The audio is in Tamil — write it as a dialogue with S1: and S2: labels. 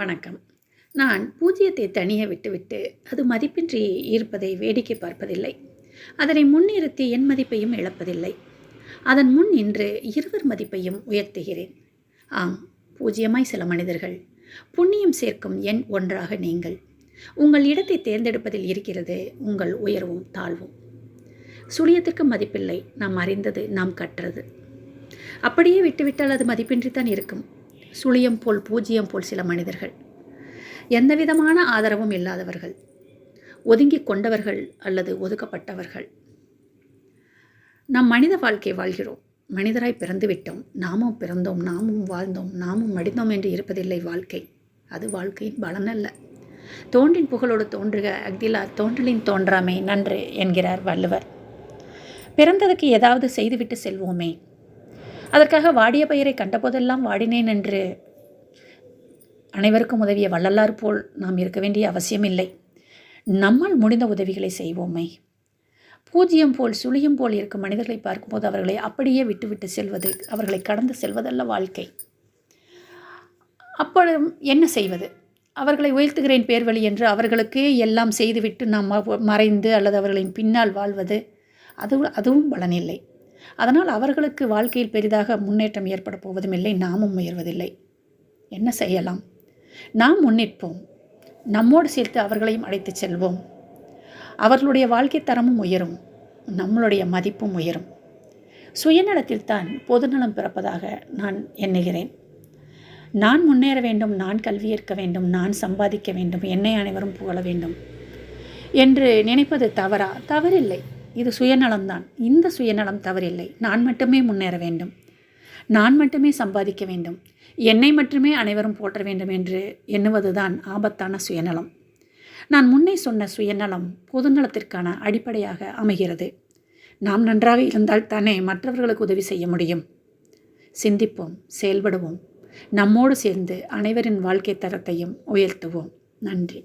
S1: வணக்கம். நான் பூஜ்ஜியத்தை தனியே விட்டுவிட்டு அது மதிப்பின்றி இருப்பதை வேடிக்கை பார்ப்பதில்லை. அதனை முன்னிறுத்தி என் மதிப்பையும் இழப்பதில்லை. அதன் முன் இன்று இருவர் மதிப்பையும் உயர்த்துகிறேன். ஆம் பூஜ்ஜியமாய் சில மனிதர்கள் புண்ணியம் சேர்க்கும் எண் ஒன்றாக நீங்கள். உங்கள் இடத்தை தேர்ந்தெடுப்பதில் இருக்கிறது உங்கள் உயர்வும் தாழ்வும். சுழியத்திற்கு மதிப்பில்லை நாம் அறிந்தது நாம் கற்றது. அப்படியே விட்டுவிட்டால் அது மதிப்பின்றித்தான் இருக்கும். சுழியம் போல் பூஜ்ஜியம் போல் சில மனிதர்கள். எந்த விதமான ஆதரவும் இல்லாதவர்கள். ஒதுங்கிக் கொண்டவர்கள் அல்லது ஒதுக்கப்பட்டவர்கள். நாம் மனித வாழ்க்கை வாழ்கிறோம். மனிதராய் பிறந்து விட்டோம் நாமும் பிறந்தோம் நாமும் வாழ்ந்தோம் நாமும் மடிந்தோம் என்று இருப்பதில்லை வாழ்க்கை. அது வாழ்க்கையின் பலன் அல்ல. தோன்றின் புகழோடு தோன்றுக அக்திலா தோன்றலின் தோன்றாமை நன்று என்கிறார் வள்ளுவர். பிறந்ததுக்கு ஏதாவது செய்துவிட்டு செல்வோமே அதற்காக வாடிய பயிரை கண்டபோதெல்லாம் வாடினேன் என்று அனைவருக்கும் உதவிய வள்ளலார் போல் நாம் இருக்க வேண்டிய அவசியமில்லை. நம்மால் முடிந்த உதவிகளை செய்வோமே. பூஜ்ஜியம் போல் சுழியம் போல் இருக்கும் மனிதர்களை பார்க்கும்போது அவர்களை அப்படியே விட்டுவிட்டு செல்வது அவர்களை கடந்து செல்வதல்ல வாழ்க்கை. அப்பொழுது என்ன செய்வது? அவர்களை உயர்த்துகிறேன் பேர்வழி என்று அவர்களுக்கே எல்லாம் செய்துவிட்டு நாம் மறைந்து அல்லது அவர்களின் பின்னால் வாழ்வது அது அதுவும் பலனில்லை. அதனால் அவர்களுக்கு வாழ்க்கையில் பெரிதாக முன்னேற்றம் ஏற்பட போவதும் இல்லை நாமும் உயர்வதில்லை என்ன செய்யலாம்? நாம் முன்னிற்போம். நம்மோடு சேர்த்து அவர்களையும் அழைத்துச் செல்வோம். அவர்களுடைய வாழ்க்கை தரமும் உயரும். நம்மளுடைய மதிப்பும் உயரும். சுயநலத்தில்தான் பொதுநலம் பிறப்பதாக நான் எண்ணுகிறேன். நான் முன்னேற வேண்டும் நான் கல்வி ஏற்க வேண்டும் நான் சம்பாதிக்க வேண்டும் என்னை அனைவரும் புகழ வேண்டும் என்று நினைப்பது தவறா? தவறில்லை. இது சுயநலம்தான். இந்த சுயநலம் தவறில்லை. நான் மட்டுமே முன்னேற வேண்டும். நான் மட்டுமே சம்பாதிக்க வேண்டும். என்னை மட்டுமே அனைவரும் போற்ற வேண்டும் என்று எண்ணுவதுதான் ஆபத்தான சுயநலம். நான் முன்னே சொன்ன சுயநலம் பொதுநலத்திற்கான அடிப்படையாக அமைகிறது. நாம் நன்றாக இருந்தால் தானே மற்றவர்களுக்கு உதவி செய்ய முடியும். சிந்திப்போம் செயல்படுவோம். நம்மோடு சேர்ந்து அனைவரின் வாழ்க்கை தரத்தையும் உயர்த்துவோம். நன்றி.